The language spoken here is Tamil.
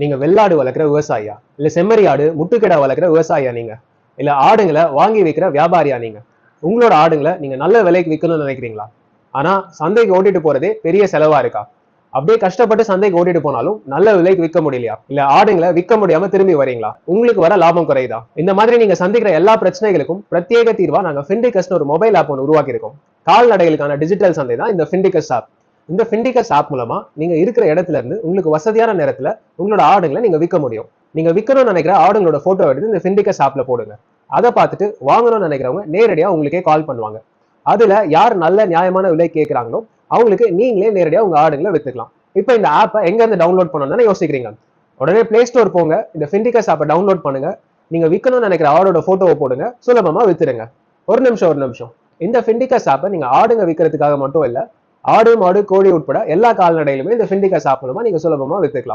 நீங்க வெள்ளாடு வளர்க்குற விவசாயியா? இல்ல செம்மறி ஆடு முட்டுக்கடை வளர்க்குற விவசாயியா நீங்க? இல்ல ஆடுங்களை வாங்கி விற்கிற வியாபாரியா நீங்க? உங்களோட ஆடுங்களை நீங்க நல்ல விலைக்கு விற்கணும்னு நினைக்கிறீங்களா? ஆனா சந்தைக்கு ஓட்டிட்டு போறதே பெரிய செலவா இருக்கா? அப்படியே கஷ்டப்பட்டு சந்தைக்கு ஓட்டிட்டு போனாலும் நல்ல விலைக்கு விற்க முடியலையா? இல்ல ஆடுங்களை விற்க முடியாம திரும்பி வரீங்களா? உங்களுக்கு வர லாபம் குறையுதா? இந்த மாதிரி நீங்க சந்திக்கிற எல்லா பிரச்சனைகளுக்கும் பிரத்யேக தீர்வா நாங்க ஃபிண்டிகஸ்னு ஒரு மொபைல் ஆப் ஒன்று உருவாக்கி இருக்கோம் கால்நடைகளுக்கான டிஜிட்டல் சந்தை தான் இந்த ஃபிண்டிகஸ் ஆப் இந்த ஃபிண்டிகஸ் ஆப் மூலமா நீங்க இருக்கிற இடத்துல இருந்து உங்களுக்கு வசதியான நேரத்துல உங்களோட ஆடுங்களை நீங்க விற்க முடியும். நீங்க விற்கணும்னு நினைக்கிற ஆடுங்களோட போட்டோ எடுத்து இந்த ஃபிண்டிகஸ் ஆப்ல போடுங்க. அதை பார்த்துட்டு வாங்கணும்னு நினைக்கிறவங்க நேரடியாக உங்களுக்கே கால் பண்ணுவாங்க. அதுல யார் நல்ல நியாயமான விலை கேட்குறாங்களோ அவங்களுக்கு நீங்களே நேரடியாக உங்க ஆடுங்களை வித்துக்கலாம். இப்போ இந்த ஆப்பை எங்க இருந்து டவுன்லோட் பண்ணணும்னு யோசிக்கிறீங்க? உடனே பிளே ஸ்டோர் போங்க. இந்த ஃபிண்டிகஸ் ஆப்பை டவுன்லோட் பண்ணுங்க. நீங்க விற்கணும்னு நினைக்கிற ஆடோட போட்டோவை போடுங்க. சுலபமா வித்துருங்க ஒரு நிமிஷம் ஒரு நிமிஷம். இந்த ஃபிண்டிகஸ் ஆப்பை நீங்க ஆடுங்க விற்கிறதுக்காக மட்டும் இல்லை ஆடு மாடு கோழி உட்பட எல்லா கால்நடையிலுமே இந்த ஃபிண்டிகஸ் ஆப் மூலமா நீங்க சுலபமா வித்துக்கலாம்.